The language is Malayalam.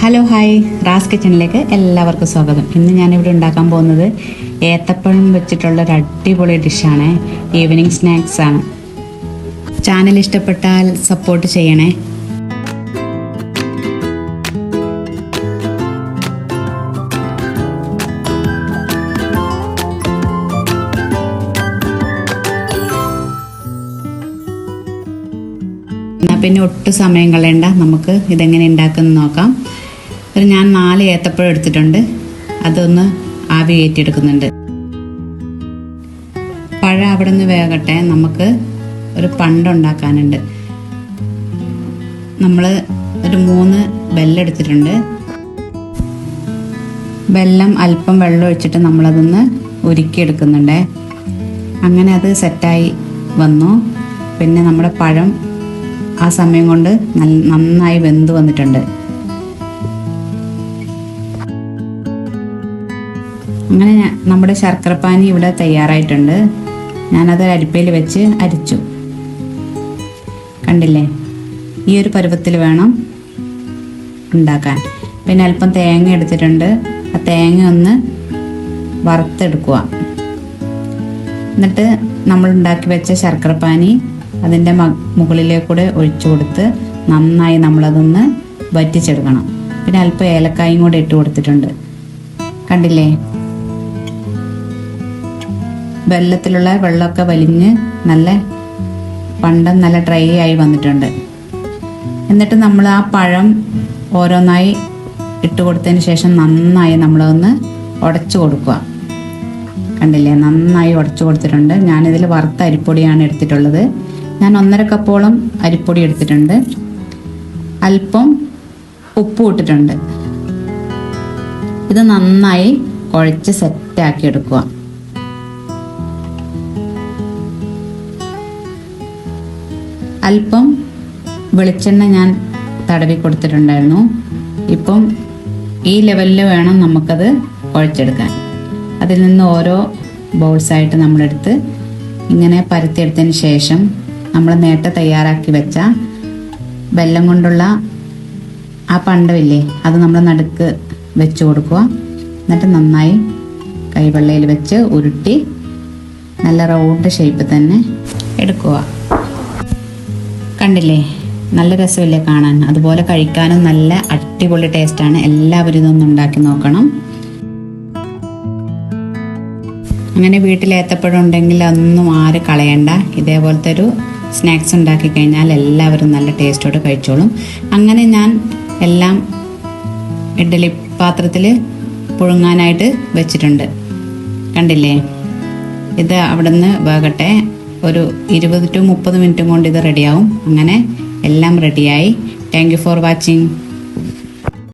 ഹലോ ഹായ് റാസ് കിച്ചണിലേക്ക് എല്ലാവർക്കും സ്വാഗതം. ഇന്ന് ഞാനിവിടെ ഉണ്ടാക്കാൻ പോകുന്നത് ഏത്തപ്പഴം വെച്ചിട്ടുള്ള ഒരു അടിപൊളി ഡിഷാണ്. ഈവനിങ് സ്നാക്സ് ആണ്. ചാനൽ ഇഷ്ടപ്പെട്ടാൽ സപ്പോർട്ട് ചെയ്യണേ. പിന്നെ ഒട്ടും സമയം കളയണ്ട. നമുക്ക് ഇതെങ്ങനെ ഉണ്ടാക്കുന്ന നോക്കാം. ഒരു ഞാൻ നാല് ഏത്തപ്പഴം എടുത്തിട്ടുണ്ട്. അതൊന്ന് ആവി കയറ്റിയെടുക്കുന്നുണ്ട്. പഴം അവിടെ നിന്ന് വേകട്ടെ. നമുക്ക് ഒരു പണ്ടുണ്ടാക്കാനുണ്ട് നമ്മൾ ഒരു മൂന്ന് ബെല്ലം എടുത്തിട്ടുണ്ട് വെല്ലം അല്പം വെള്ളം ഒഴിച്ചിട്ട് നമ്മളതൊന്ന് ഉരുക്കിയെടുക്കുന്നുണ്ട്. അങ്ങനെ അത് സെറ്റായി വന്നു. പിന്നെ നമ്മുടെ പഴം ആ സമയം കൊണ്ട് നന്നായി വെന്ത് വന്നിട്ടുണ്ട്. അങ്ങനെ നമ്മുടെ ശർക്കരപ്പാനി ഇവിടെ തയ്യാറായിട്ടുണ്ട്. ഞാനത് അരിപ്പയിൽ വെച്ച് അരിച്ചു. കണ്ടില്ലേ? ഈ ഒരു പരുവത്തിൽ വേണം ഉണ്ടാക്കാൻ. പിന്നെ അല്പം തേങ്ങ എടുത്തിട്ടുണ്ട്. ആ തേങ്ങ ഒന്ന് വറുത്തെടുക്കുക. എന്നിട്ട് നമ്മൾ ഉണ്ടാക്കി വെച്ച ശർക്കരപ്പാനി അതിന്റെ മുകളിലേക്കൂടെ ഒഴിച്ചു കൊടുത്ത് നന്നായി നമ്മളതൊന്ന് വറ്റിച്ചെടുക്കണം. പിന്നെ അല്പം ഏലക്കായും കൂടെ ഇട്ട് കൊടുത്തിട്ടുണ്ട്. കണ്ടില്ലേ? വെള്ളത്തിലുള്ള വെള്ളമൊക്കെ വലിഞ്ഞ് നല്ല പണ്ടം നല്ല ഡ്രൈ ആയി വന്നിട്ടുണ്ട്. എന്നിട്ട് നമ്മൾ ആ പഴം ഓരോന്നായി ഇട്ട് കൊടുത്തതിന് ശേഷം നന്നായി നമ്മളൊന്ന് ഉടച്ചു കൊടുക്കുക. കണ്ടില്ലേ? നന്നായി ഉടച്ചു കൊടുത്തിട്ടുണ്ട്. ഞാനിതിൽ വറുത്ത അരിപ്പൊടിയാണ് എടുത്തിട്ടുള്ളത്. ഞാൻ ഒന്നര കപ്പോളം അരിപ്പൊടി എടുത്തിട്ടുണ്ട്. അല്പം ഉപ്പ് ഇട്ടിട്ടുണ്ട്. ഇത് നന്നായി കുഴച്ച് സെറ്റാക്കി എടുക്കുക. അല്പം വെളിച്ചെണ്ണ ഞാൻ തടവി കൊടുത്തിട്ടുണ്ടായിരുന്നു. ഇപ്പം ഈ ലെവലിൽ വേണം നമുക്കത് കുഴച്ചെടുക്കാൻ. അതിൽ നിന്ന് ഓരോ ബോൾസായിട്ട് നമ്മളെടുത്ത് ഇങ്ങനെ പരത്തിയെടുത്തതിന് ശേഷം നമ്മൾ നേരത്തെ തയ്യാറാക്കി വെച്ച വെല്ലം കൊണ്ടുള്ള ആ പണ്ടമില്ലേ അത് നമ്മൾ നടുക്ക് വെച്ച് കൊടുക്കുക. എന്നിട്ട് നന്നായി കൈവെള്ളയിൽ വെച്ച് ഉരുട്ടി നല്ല റൗണ്ട് ഷേപ്പ് തന്നെ എടുക്കുക. കണ്ടില്ലേ? നല്ല രസമില്ലേ കാണാൻ? അതുപോലെ കഴിക്കാനും നല്ല അടിപൊളി ടേസ്റ്റാണ്. എല്ലാവരും ഇതൊന്നും ഉണ്ടാക്കി നോക്കണം. അങ്ങനെ വീട്ടിൽ ഏത്തപ്പഴം ഉണ്ടെങ്കിൽ അതൊന്നും ആര് കളയണ്ട. ഇതേപോലത്തെ ഒരു സ്നാക്സ് ഉണ്ടാക്കി കഴിഞ്ഞാൽ എല്ലാവരും നല്ല ടേസ്റ്റോടെ കഴിച്ചോളും. അങ്ങനെ ഞാൻ എല്ലാം ഇഡ്ഡലി പാത്രത്തിൽ പുഴുങ്ങാനായിട്ട് വെച്ചിട്ടുണ്ട്. കണ്ടില്ലേ? ഇത് അവിടുന്ന് വേകട്ടെ. ഒരു ഇരുപത് ടു മുപ്പത് മിനിറ്റും കൊണ്ട് ഇത് റെഡിയാവും അങ്ങനെ എല്ലാം റെഡിയായി താങ്ക് ഫോർ വാച്ചിങ്